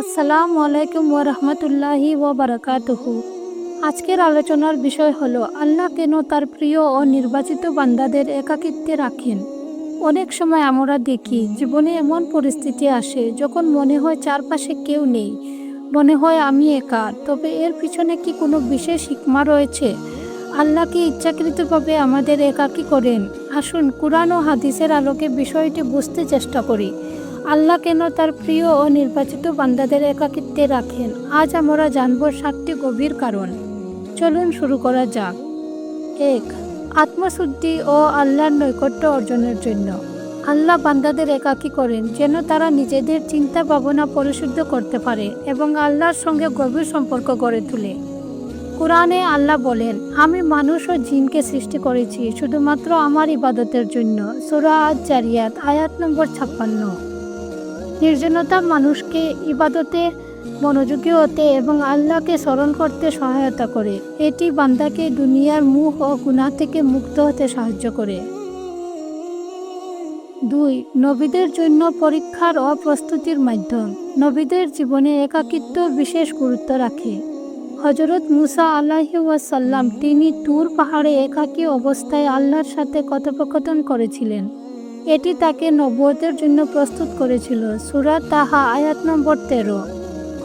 আসসালামু আলাইকুম ওয়া রাহমাতুল্লাহি ওয়া বারাকাতুহু। আজকের আলোচনার বিষয় হলো, আল্লাহ কেন তার প্রিয় ও নির্বাচিত বান্দাদের একাকিত্বে রাখেন? অনেক সময় আমরা দেখি, জীবনে এমন পরিস্থিতি আসে, যখন মনে হয় চারপাশে কেউ নেই, মনে হয় আমি একা, তবে এর পিছনে কি কোনো বিশেষ হিকমা রয়েছে? আল্লাহ কি ইচ্ছাকৃতভাবে আমাদের একাকী করেন? আসুন, কোরআন ও হাদিসের আলোকে বিষয়টি বুঝতে চেষ্টা করি। আল্লাহ কেন তার প্রিয় ও নির্বাচিত বান্দাদের একাকিত্বে রাখেন? আজ আমরা জানব সাতটি গভীর কারণ। চলুন শুরু করা যাক। এক, আত্মশুদ্ধি ও আল্লাহর নৈকট্য অর্জনের জন্য। আল্লাহ বান্দাদের একাকী করেন যেন তারা নিজেদের চিন্তা ভাবনা পরিশুদ্ধ করতে পারে এবং আল্লাহর সঙ্গে গভীর সম্পর্ক গড়ে তোলে। কোরআনে আল্লাহ বলেন, আমি মানুষ ও জিনকে সৃষ্টি করেছি শুধুমাত্র আমার ইবাদতের জন্য। সুরা আজ জারিয়াত আয়াত নম্বর ছাপ্পান্ন। নির্জনতা মানুষকে ইবাদতে, মনোযোগী হতে এবং আল্লাহকে স্মরণ করতে সহায়তা করে। এটি বান্দাকে দুনিয়ার মুখ ও গুণা থেকে মুক্ত হতে সাহায্য করে। দুই, নবীদের জন্য পরীক্ষার ও প্রস্তুতির মাধ্যম। নবীদের জীবনে একাকিত্ব বিশেষ গুরুত্ব রাখে। হজরত মুসা আল্লাহি ওয়াসাল্লাম, তিনি তুর পাহাড়ে একাকী অবস্থায় আল্লাহর সাথে কথোপকথন করেছিলেন। এটি তাকে নবতের জন্য প্রস্তুত করেছিল। সুরা তাহা, আয়াত নম্বর তেরো।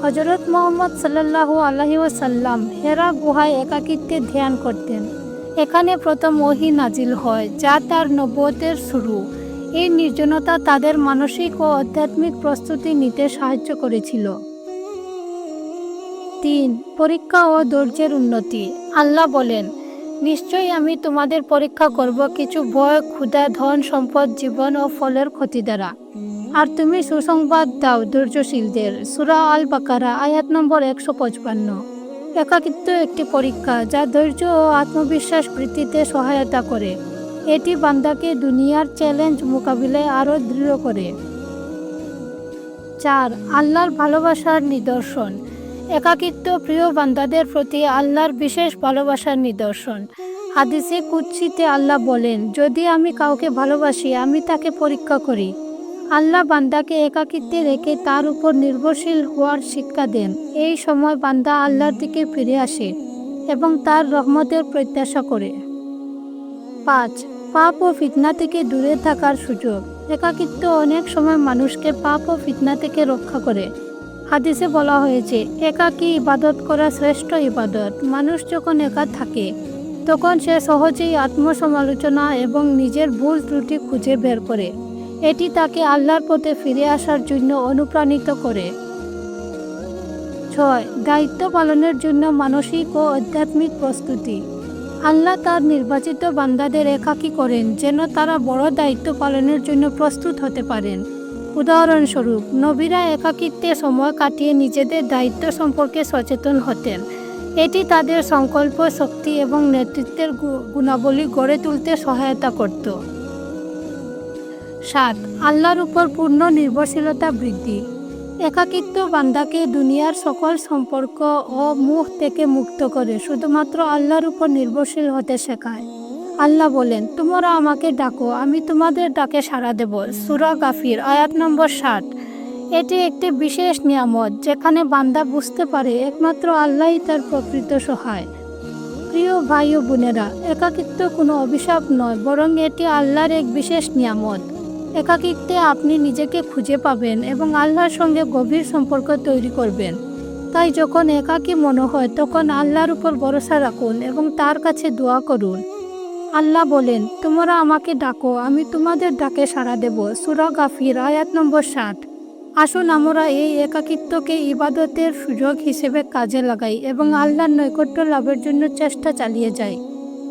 হজরত মোহাম্মদ সাল্লাহু আলহি ওয়াসাল্লাম হেরা গুহায় একাকিত্বে ধ্যান করতেন। এখানে প্রথম ওহি নাজিল হয়, যা তার নবতের শুরু। এই নির্জনতা তাদের মানসিক ও আধ্যাত্মিক প্রস্তুতি নিতে সাহায্য করেছিল। তিন, পরীক্ষা ও ধৈর্যের উন্নতি। আল্লাহ বলেন নিশ্চয়ই আমি তোমাদের পরীক্ষা করব কিছু ভয়, ক্ষুধা, ধন, সম্পদ, জীবন ও ফলের ক্ষতি দ্বারা। আর তুমি সুসংবাদ দাও ধৈর্যশীলদের। সুরা আল বাকারা আয়াত নম্বর একশো পঁচপান্ন। একাকিত্ব একটি পরীক্ষা যা ধৈর্য ও আত্মবিশ্বাস বৃদ্ধিতে সহায়তা করে। এটি বান্দাকে দুনিয়ার চ্যালেঞ্জ মোকাবিলায় আরও দৃঢ় করে। চার, আল্লাহর ভালোবাসার নিদর্শন। একাকিত্ব প্রিয় বান্দাদের প্রতি আল্লাহর বিশেষ ভালোবাসার নিদর্শন। হাদিসে কুৎসিতে আল্লাহ বলেন, যদি আমি কাউকে ভালোবাসি, আমি তাকে পরীক্ষা করি। আল্লাহ বান্দাকে একাকিত্বে রেখে তার উপর নির্ভরশীল হওয়ার শিক্ষা দেন। এই সময় বান্দা আল্লাহর দিকে ফিরে আসে এবং তার রহমতের প্রত্যাশা করে। পাঁচ, পাপ ও ফিতনা থেকে দূরে থাকার সুযোগ। একাকিত্ব অনেক সময় মানুষকে পাপ ও ফিতনা থেকে রক্ষা করে। হাদিসে বলা হয়েছে, একাকী ইবাদত করা শ্রেষ্ঠ ইবাদত। মানুষ যখন একা থাকে, তখন সে সহজেই আত্মসমালোচনা এবং নিজের ভুল ত্রুটি খুঁজে বের করে। এটি তাকে আল্লাহর পথে ফিরে আসার জন্য অনুপ্রাণিত করে। ছয়, দায়িত্ব পালনের জন্য মানসিক ও আধ্যাত্মিক প্রস্তুতি। আল্লাহ তার নির্বাচিত বান্দাদের একাকী করেন, যেন তারা বড় দায়িত্ব পালনের জন্য প্রস্তুত হতে পারেন। উদাহরণস্বরূপ, নবীরা একাকিত্বে সময় কাটিয়ে নিজেদের দায়িত্ব সম্পর্কে সচেতন হতেন। এটি তাদের সংকল্প, শক্তি এবং নেতৃত্বের গুণাবলী গড়ে তুলতে সহায়তা করত। সাত, আল্লাহর উপর পূর্ণ নির্ভরশীলতা বৃদ্ধি। একাকিত্ব বান্দাকে দুনিয়ার সকল সম্পর্ক ও মুখ থেকে মুক্ত করে, শুধুমাত্র আল্লাহর উপর নির্ভরশীল হতে শেখায়। আল্লাহ বলেন, তোমরা আমাকে ডাকো, আমি তোমাদের ডাকে সাড়া দেব। সুরা গাফির, আয়াত নম্বর ষাট। এটি একটি বিশেষ নিয়ামত যেখানে বান্দা বুঝতে পারে একমাত্র আল্লাহই তার প্রকৃত সহায়। প্রিয় ভাই ও বোনেরা, একাকিত্ব কোনো অভিশাপ নয়, বরং এটি আল্লাহর এক বিশেষ নিয়ামত। একাকিত্বে আপনি নিজেকে খুঁজে পাবেন এবং আল্লাহর সঙ্গে গভীর সম্পর্ক তৈরি করবেন। তাই যখন একাকী মনে হয়, তখন আল্লাহর উপর ভরসা রাখুন এবং তার কাছে দোয়া করুন। আল্লাহ বলেন, তোমরা আমাকে ডাকো, আমি তোমাদের ডাকে সাড়া দেব। সুরা গাফির, আয়াত নম্বর ষাট আসুন আমরা এই একাকিত্বকে ইবাদতের সুযোগ হিসেবে কাজে লাগাই এবং আল্লাহর নৈকট্য লাভের জন্য চেষ্টা চালিয়ে যাই।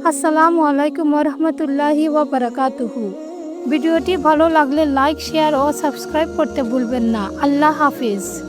আসসালামু আলাইকুম রহমতুল্লাহি ওয়া বারাকাতুহু ভিডিওটি ভালো লাগলে লাইক, শেয়ার ও সাবস্ক্রাইব করতে ভুলবেন না। আল্লাহ হাফিজ।